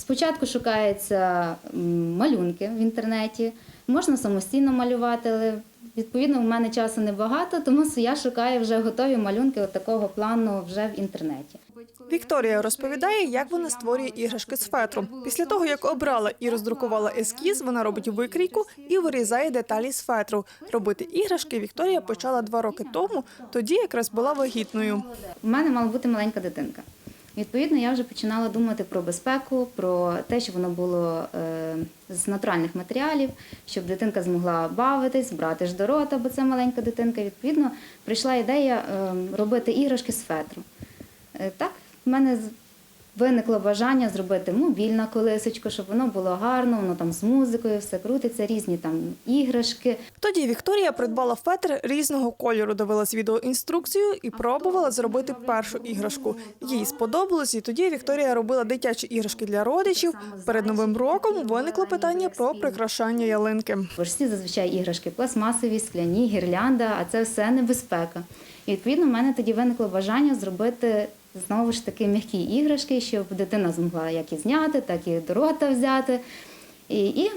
Спочатку шукаються малюнки в інтернеті, можна самостійно малювати, але відповідно в мене часу небагато, тому я шукаю вже готові малюнки от такого плану вже в інтернеті. Вікторія розповідає, як вона створює іграшки з фетру. Після того, як обрала і роздрукувала ескіз, вона робить викрійку і вирізає деталі з фетру. Робити іграшки Вікторія почала два роки тому, тоді якраз була вагітною. У мене мала бути маленька дитинка. Відповідно, я вже починала думати про безпеку, про те, щоб воно було е, з натуральних матеріалів, щоб дитинка змогла бавитись, брати ж до рота, бо це маленька дитинка. Відповідно, прийшла ідея е, робити іграшки з фетру. Е, так, в мене виникло бажання зробити мобільна колисочку, щоб воно було гарно, воно там з музикою, все крутиться, різні там іграшки. Тоді Вікторія придбала фетр різного кольору, дивилась відеоінструкцію і пробувала зробити першу іграшку. Їй сподобалось, і тоді Вікторія робила дитячі іграшки для родичів. Перед новим роком виникло питання про прикрашання ялинки. Всі зазвичай іграшки пластмасові, скляні, гірлянда, а це все небезпека. І відповідно в мене тоді виникло бажання зробити знову ж таки м'які іграшки, щоб дитина змогла як і зняти, так і до рота взяти. І, і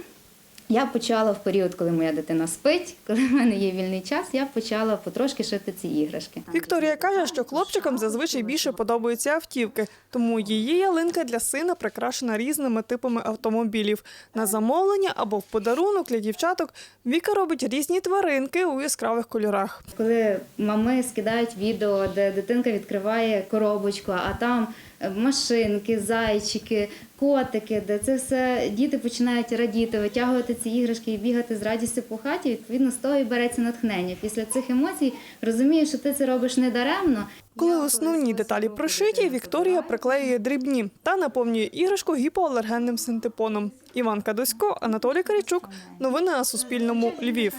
я почала в період, коли моя дитина спить, коли в мене є вільний час, я почала потрошки шити ці іграшки. Вікторія каже, що хлопчикам зазвичай більше подобаються автівки, тому її ялинка для сина прикрашена різними типами автомобілів. На замовлення або в подарунок для дівчаток Віка робить різні тваринки у яскравих кольорах. Коли мами скидають відео, де дитинка відкриває коробочку, а там машинки, зайчики, котики, де це все діти починають радіти, витягувати ці іграшки і бігати з радістю по хаті. Відповідно, з того і береться натхнення. Після цих емоцій розумієш, що ти це робиш не даремно. Коли основні деталі прошиті, Вікторія приклеює дрібні та наповнює іграшку гіпоалергенним синтепоном. Іван Кадосько, Анатолій Карічук, Новини на Суспільному. Львів.